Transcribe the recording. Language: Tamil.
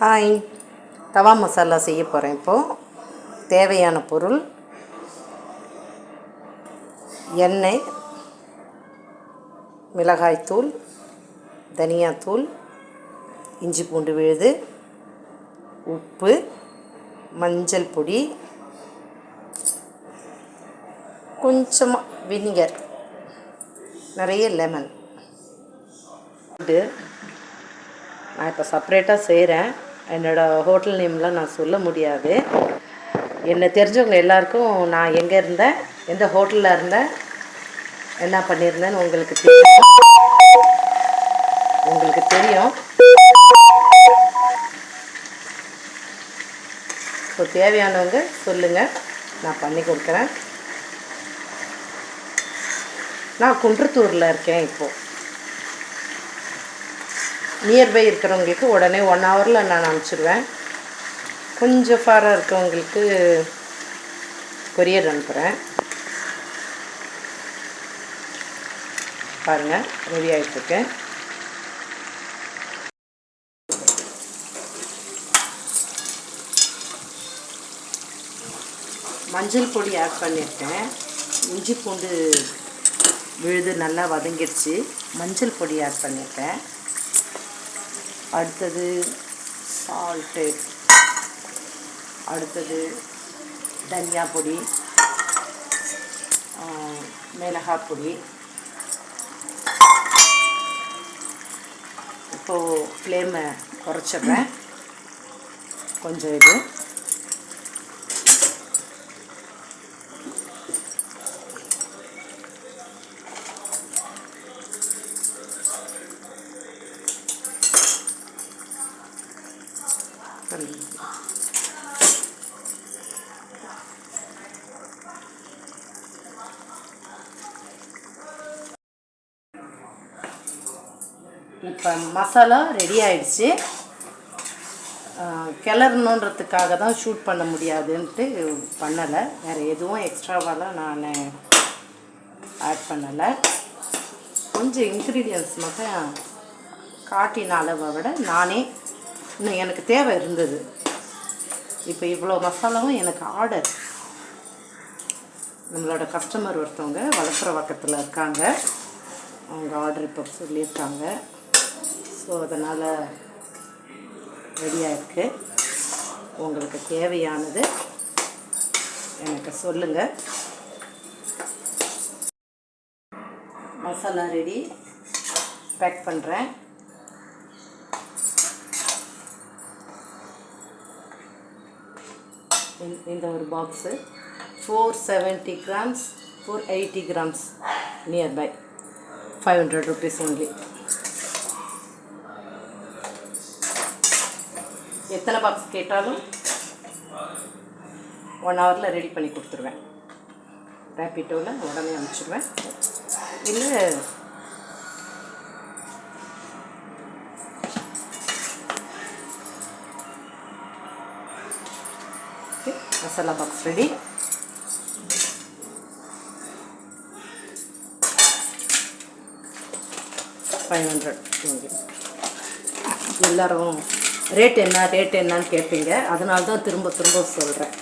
ஹாய். தவா மசாலா செய்ய போகிறேன் இப்போது தேவையான பொருள். எண்ணெய். மிளகாய்த்தூள் தனியாத்தூள் இஞ்சி பூண்டு விழுது. உப்பு. மஞ்சள் பொடி. கொஞ்சமாக வினிகர். நிறைய லெமன். நான் இப்போ செப்ரேட்டாக செய்கிறேன் என்னோடய ஹோட்டல் நேம்லாம் நான் சொல்ல முடியாது. என்னை தெரிஞ்சவங்க எல்லாருக்கும் நான் எங்கே இருந்தேன் எந்த ஹோட்டலில் இருந்தேன் என்ன பண்ணியிருந்தேன்னு உங்களுக்கு தெரியும். உங்களுக்கு தெரியும். ஸோ தேவையானவங்க சொல்லுங்கள் நான் பண்ணி கொடுக்குறேன். நான் குன்றத்தூரில் இருக்கேன் இப்போது நியர்பை இருக்கிறவங்களுக்கு உடனே ஒன் ஹவரில் நான் அனுப்பிச்சிடுவேன் கொஞ்சம் ஃபாராக இருக்கவங்களுக்கு கொரியர் அனுப்புகிறேன் பாருங்கள் ரெடி ஆகிட்டுருக்கு மஞ்சள் பொடி ஆட் பண்ணியிருக்கேன் இஞ்சி பூண்டு விழுது நல்லா வதங்கிடுச்சு. மஞ்சள் பொடி ஆட் பண்ணியிருக்கேன் அடுத்தது சால்ட்டு அடுத்தது தனியா பொடி மிளகாய் பொடி. இப்போது ஃப்ளேமை குறைச்சிட்றேன். கொஞ்சம் இது. இப்போ மசாலா ரெடி ஆயிடுச்சு. கிளறணுன்றதுக்காக தான் ஷூட் பண்ண முடியாதுன்ட்டு பண்ணலை. வேறு எதுவும் எக்ஸ்ட்ராவாலாம் நான் ஆட் பண்ணலை. கொஞ்சம் இன்க்ரீடியன்ஸ் மட்டும் காட்டின அளவை விட நானே இன்னும் எனக்கு தேவை இருந்தது. இப்போ இவ்வளோ மசாலாவும் எனக்கு ஆர்டர். நம்மளோட கஸ்டமர் ஒருத்தவங்க வளர்க்குற பக்கத்தில் இருக்காங்க. அவங்க ஆர்டர் இப்போ சொல்லியிருக்காங்க. ஸோ அதனால் ரெடியாக இருக்குது உங்களுக்கு தேவையானது எனக்கு சொல்லுங்கள் மசாலா ரெடி பேக் பண்ணுறேன் இந்த ஒரு box four seventy grams four eighty grams nearby five hundred rupees only எத்தனை பாக்ஸ் கேட்டாலும் ஒன் ஹவரில் ரெடி பண்ணி கொடுத்துருவேன். ரேப்பிட்டோவில் உடனே அனுப்பிச்சிடுவேன். இல்லை masala box ready five hundred எல்லோரும் ரேட் என்ன ரேட் என்னன்னு கேட்பீங்க அதனால தான் திரும்ப திரும்ப சொல்கிறேன்